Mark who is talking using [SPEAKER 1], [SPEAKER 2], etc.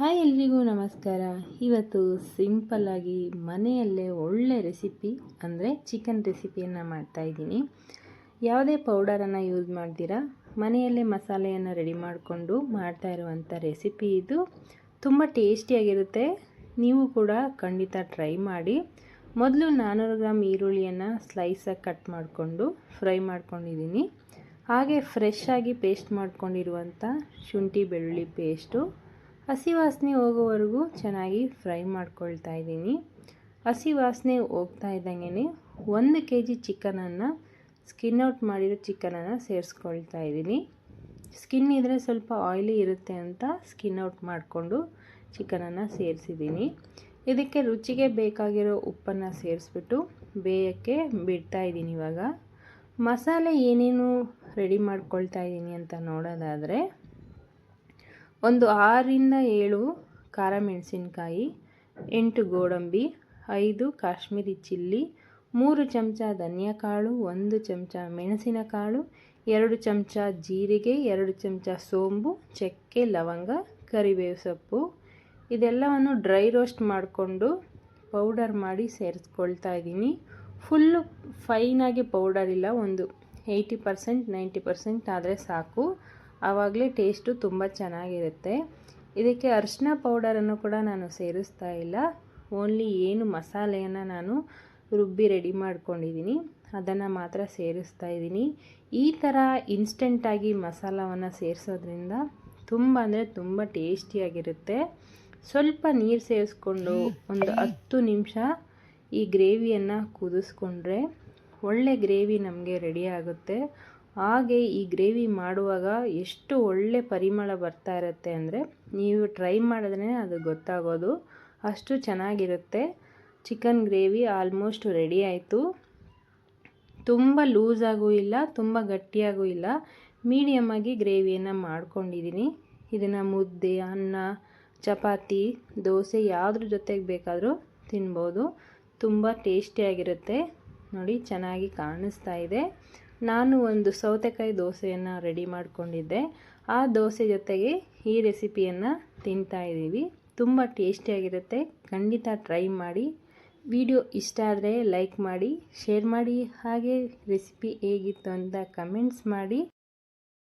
[SPEAKER 1] Hi ಎಲ್ರಿಗೂ ನಮಸ್ಕಾರ. ಇವತ್ತು ಸಿಂಪಲ್ಲಾಗಿ ಮನೆಯಲ್ಲೇ ಒಳ್ಳೆ ರೆಸಿಪಿ ಅಂದರೆ ಚಿಕನ್ ರೆಸಿಪಿಯನ್ನು ಮಾಡ್ತಾಯಿದ್ದೀನಿ ಯಾವುದೇ ಪೌಡರನ್ನು ಯೂಸ್ ಮಾಡ್ತೀರಾ? ಮನೆಯಲ್ಲೇ ಮಸಾಲೆಯನ್ನು ರೆಡಿ ಮಾಡಿಕೊಂಡು ಮಾಡ್ತಾ ಇರುವಂಥ ರೆಸಿಪಿ ಇದು. ತುಂಬ ಟೇಸ್ಟಿಯಾಗಿರುತ್ತೆ ನೀವು ಕೂಡ ಖಂಡಿತ ಟ್ರೈ ಮಾಡಿ. ಮೊದಲು ನಾನ್ನೂರು ಗ್ರಾಮ್ ಈರುಳ್ಳಿಯನ್ನು ಸ್ಲೈಸಾಗಿ ಕಟ್ ಮಾಡಿಕೊಂಡು ಫ್ರೈ ಮಾಡ್ಕೊಂಡಿದ್ದೀನಿ. ಹಾಗೆ ಫ್ರೆಶ್ ಆಗಿ ಪೇಸ್ಟ್ ಮಾಡ್ಕೊಂಡಿರುವಂಥ ಶುಂಠಿ ಬೆಳ್ಳುಳ್ಳಿ ಪೇಸ್ಟು ಹಸಿ ವಾಸನೆ ಹೋಗೋವರೆಗೂ ಚೆನ್ನಾಗಿ ಫ್ರೈ ಮಾಡ್ಕೊಳ್ತಾ ಇದ್ದೀನಿ. ಹಸಿ ವಾಸನೆ ಹೋಗ್ತಾ ಇದ್ದಂಗೆ ಒಂದು ಕೆ ಜಿ ಚಿಕನನ್ನು ಸ್ಕಿನ್ ಔಟ್ ಮಾಡಿರೋ ಚಿಕನನ್ನು ಸೇರಿಸ್ಕೊಳ್ತಾ ಇದ್ದೀನಿ. ಸ್ಕಿನ್ ಇದ್ದರೆ ಸ್ವಲ್ಪ ಆಯ್ಲಿ ಇರುತ್ತೆ ಅಂತ ಸ್ಕಿನ್ ಔಟ್ ಮಾಡಿಕೊಂಡು ಚಿಕನನ್ನು ಸೇರಿಸಿದ್ದೀನಿ. ಇದಕ್ಕೆ ರುಚಿಗೆ ಬೇಕಾಗಿರೋ ಉಪ್ಪನ್ನು ಸೇರಿಸ್ಬಿಟ್ಟು ಬೇಯಕ್ಕೆ ಬಿಡ್ತಾ ಇದ್ದೀನಿ ಇವಾಗ. ಮಸಾಲೆ ಏನೇನು ರೆಡಿ ಮಾಡ್ಕೊಳ್ತಾ ಇದ್ದೀನಿ ಅಂತ ನೋಡೋದಾದರೆ ಒಂದು ಆರರಿಂದ ಏಳು ಖಾರ ಮೆಣಸಿನ್ಕಾಯಿ ಎಂಟು ಗೋಡಂಬಿ, ಐದು ಕಾಶ್ಮೀರಿ ಚಿಲ್ಲಿ, ಮೂರು ಚಮಚ ಧನಿಯಾಕಾಳು, ಒಂದು ಚಮಚ ಮೆಣಸಿನಕಾಳು, ಎರಡು ಚಮಚ ಜೀರಿಗೆ, ಎರಡು ಚಮಚ ಸೋಂಬು, ಚಕ್ಕೆ, ಲವಂಗ, ಕರಿಬೇವು ಸೊಪ್ಪು. ಇದೆಲ್ಲವನ್ನು ಡ್ರೈ ರೋಸ್ಟ್ ಮಾಡಿಕೊಂಡು ಪೌಡರ್ ಮಾಡಿ ಸೇರಿಸ್ಕೊಳ್ತಾ ಇದ್ದೀನಿ. ಫುಲ್ಲು ಫೈನಾಗಿ ಪೌಡರ್ ಇಲ್ಲ, ಒಂದು ಏಯ್ಟಿ ಪರ್ಸೆಂಟ್, ನೈಂಟಿ ಪರ್ಸೆಂಟ್ ಆದರೆ ಸಾಕು. ಆವಾಗಲೇ ಟೇಸ್ಟು ತುಂಬ ಚೆನ್ನಾಗಿರುತ್ತೆ. ಇದಕ್ಕೆ ಅರಿಶಿನ ಪೌಡರನ್ನು ಕೂಡ ನಾನು ಸೇರಿಸ್ತಾ ಇಲ್ಲ. ಓನ್ಲಿ ಏನು ಮಸಾಲೆಯನ್ನು ನಾನು ರುಬ್ಬಿ ರೆಡಿ ಮಾಡ್ಕೊಂಡಿದ್ದೀನಿ. ಅದನ್ನು ಮಾತ್ರ ಸೇರಿಸ್ತಾ ಇದ್ದೀನಿ. ಈ ಥರ ಇನ್ಸ್ಟೆಂಟಾಗಿ ಮಸಾಲವನ್ನು ಸೇರಿಸೋದ್ರಿಂದ ತುಂಬ ಅಂದರೆ ತುಂಬ ಟೇಸ್ಟಿಯಾಗಿರುತ್ತೆ. ಸ್ವಲ್ಪ ನೀರು ಸೇರಿಸ್ಕೊಂಡು ಒಂದು ಹತ್ತು ನಿಮಿಷ ಈ ಗ್ರೇವಿಯನ್ನು ಕುದಿಸ್ಕೊಂಡ್ರೆ ಒಳ್ಳೆ ಗ್ರೇವಿ ನಮಗೆ ರೆಡಿ ಆಗುತ್ತೆ. ಹಾಗೆ ಈ ಗ್ರೇವಿ ಮಾಡುವಾಗ ಎಷ್ಟು ಒಳ್ಳೆ ಪರಿಮಳ ಬರ್ತಾ ಇರುತ್ತೆ ಅಂದರೆ ನೀವು ಟ್ರೈ ಮಾಡಿದ್ರೆ ಅದು ಗೊತ್ತಾಗೋದು. ಅಷ್ಟು ಚೆನ್ನಾಗಿರುತ್ತೆ. ಚಿಕನ್ ಗ್ರೇವಿ ಆಲ್ಮೋಸ್ಟ್ ರೆಡಿ ಆಯಿತು. ತುಂಬ ಲೂಸಾಗೂ ಇಲ್ಲ, ತುಂಬ ಗಟ್ಟಿಯಾಗೂ ಇಲ್ಲ. ಮೀಡಿಯಮ್ಮಾಗಿ ಗ್ರೇವಿಯನ್ನು ಮಾಡ್ಕೊಂಡಿದ್ದೀನಿ. ಇದನ್ನು ಮುದ್ದೆ, ಅನ್ನ, ಚಪಾತಿ, ದೋಸೆ ಯಾವುದ್ರ ಜೊತೆಗೆ ಬೇಕಾದರೂ ತಿನ್ಬೋದು. ತುಂಬ ಟೇಸ್ಟಿಯಾಗಿರುತ್ತೆ ನೋಡಿ, ಚೆನ್ನಾಗಿ ಕಾಣಿಸ್ತಾ ಇದೆ. ನಾನು ಒಂದು ಸೌತೆಕಾಯಿ ದೋಸೆಯನ್ನು ರೆಡಿ ಮಾಡಿಕೊಂಡಿದ್ದೆ. ಆ ದೋಸೆ ಜೊತೆಗೆ ಈ ರೆಸಿಪಿಯನ್ನು ತಿಂತಾ ಇದ್ದೀವಿ. ತುಂಬ ಟೇಸ್ಟಿಯಾಗಿರುತ್ತೆ ಖಂಡಿತ ಟ್ರೈ ಮಾಡಿ. ವಿಡಿಯೋ ಇಷ್ಟ ಆದರೆ ಲೈಕ್ ಮಾಡಿ, ಶೇರ್ ಮಾಡಿ. ಹಾಗೆ ರೆಸಿಪಿ ಹೇಗಿತ್ತು ಅಂತ ಕಮೆಂಟ್ಸ್ ಮಾಡಿ.